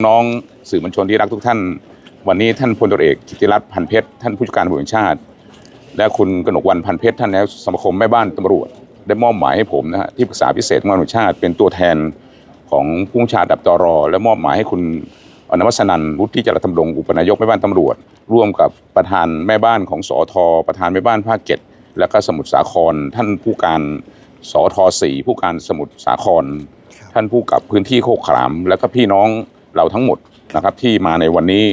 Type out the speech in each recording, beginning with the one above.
น้องสื่อมวลชนที่รักทุกท่าน วันนี้ท่านพลตรวจเอกกิติรัตน์พันเพชรท่านผู้จัดการตำรวจแห่งชาติ และคุณกนกวันพันเพชรท่านนายกสมาคมแม่บ้านตำรวจ ได้มอบหมายให้ผมนะฮะที่ปรึกษาพิเศษของตำรวจแห่งชาติ เป็นตัวแทนของผู้บัญชาดับตรและมอบหมายให้คุณอนวัฒนันท์วุฒิจารธรรมรงอุปนายกแม่บ้านตำรวจ ร่วมกับประธานแม่บ้านของสอทประธานแม่บ้านภาคเจ็ดและก็สมุทรสาคร ท่านผู้การสอทสี่ผู้การสมุทรสาคร ท่านผู้กับพื้นที่โคกขาม และก็พี่น้อง เราทั้งหมดนะครับที่มาในวันนี้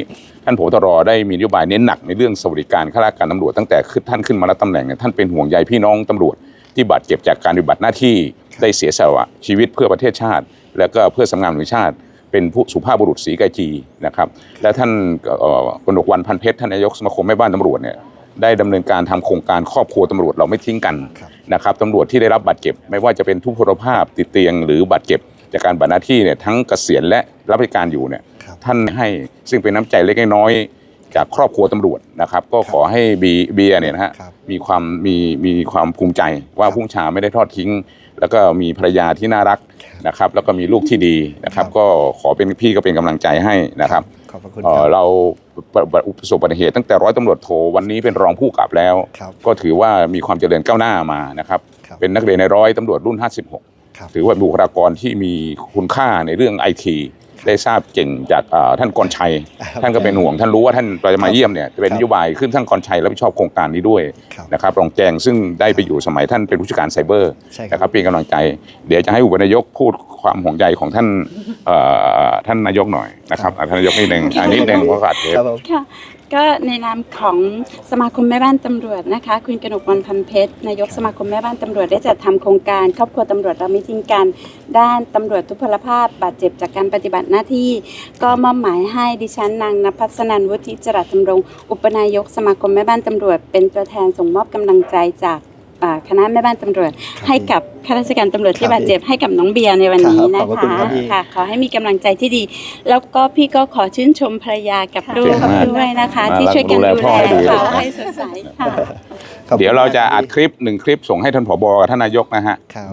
ท่านผบตรได้มีนโยบายเน้นหนักในเรื่องสวัสดิการข้าราชการตำรวจตั้งแต่ขึ้นท่านขึ้นมารับตำแหน่งเนี่ยท่านเป็นห่วงใยพี่น้องตำรวจ ที่บาดเจ็บจากการปฏิบัติหน้าที่ได้เสียสละชีวิตเพื่อประเทศชาติ และก็เพื่อสำนักงานวจแห่งชาติ เป็นผู้สุภาพบุรุษสีกาจีนะครับและท่านกนกวันพันเพชรท่านนายกสมาคมแม่บ้านตำรวจเนี่ยได้ดำเนินการทำโครงการครอบครัวตำรวจเราไม่ทิ้งกันนะครับตำรวจที่ได้รับบาดเจ็บ ไม่ว่าจะเป็นทุพพลภาพติดเตียงหรือบาดเจ็บ จากการปฏิบัติหน้าที่เนี่ยทั้งเกษียณและรับราชการอยู่เนี่ยครับท่านให้ซึ่งเป็นน้ำใจเล็กน้อยจากครอบครัวตำรวจนะครับ ก็ขอให้บีเบียร์เนี่ยนะฮะครับมีความมีมีความภูมิใจว่าครับพุ่งชาไม่ได้ทอดทิ้ง แล้วก็มีภรรยาที่น่ารักนะครับ แล้วก็มีลูกที่ดีนะครับครับก็ขอเป็นพี่ก็เป็นกำลังใจให้นะครับขอบพระคุณเอ่คอรับเราประสบอุบัติเหตุตั้งแต่ร้อยตำรวจโทวันนี้เป็นรองผู้กำกับแล้วครับก็ถือว่ามีความเจริญก้าวหน้ามานะครับครับเป็นนักเรียนในร้อยตำรวจรุ่น 56ครับ ถือว่าบุคลากรที่มีคุณค่าในเรื่องไอทีได้ทราบเก่งจากเอ่อท่านกรชัยครับท่านก็เป็นห่วง ท่านรู้ว่าท่านเราจะมาครับเยี่ยมเนี่ยจะเป็นครับนโยบายขึ้นท่านกรชัยรับผิดชอบโครงการนี้ด้วยครับนะครับรองแจงซึ่งได้ไปอยู่สมัยท่านเป็นผู้จัดการไซเบอร์ใช่คนะครัรับบเป็นกำลังใจ เดี๋ยวจะให้อุปนายกพูดความห่วงใยของท่านเอ่อท่านนายกหน่อยนะครับอะท่านนายกนิดหนึ่งอันนิดหนึ่งเพราะขาดเทปครับผมค่ะ ก็ในนามของสมาคมแม่บ้านตำรวจนะคะ คุณกนกวันพันเพชรนายกสมาคมแม่บ้านตำรวจได้จัดทำโครงการ ครอบครัวตำรวจเราไม่ทิ้งกัน ด้านตำรวจทุพพลภาพบาดเจ็บจากการปฏิบัติหน้าที่ ก็มอบหมายให้ดิฉันนางนภัสนันวุฒิจรัสธรรมรง อุปนายกสมาคมแม่บ้านตำรวจ เป็นตัวแทนส่งมอบกำลังใจจาก อ่าคณะแม่บ้านตำรวจ ให้กับข้าราชการตำรวจที่ครับบาดเจ็บให้กับน้องเบียร์ในวันนี้ครันะบขอบพระคุคะณครับพี่ ค่ะ ขอให้มีกำลังใจที่ดี แล้วก็พี่ก็ขอชื่นชมภรรยากับลูกเก่งมากด้วยนะคะน่ารักที่ช่วยกันดูแลดูพ่อแลให้ดีเขาให้สดใสค่ะ ขอบคุณเดี๋ยวเราจะมกอัดคลิปหนึ่งคลิปส่งให้ท่านผบกับท่านนายกนะฮะ ครับ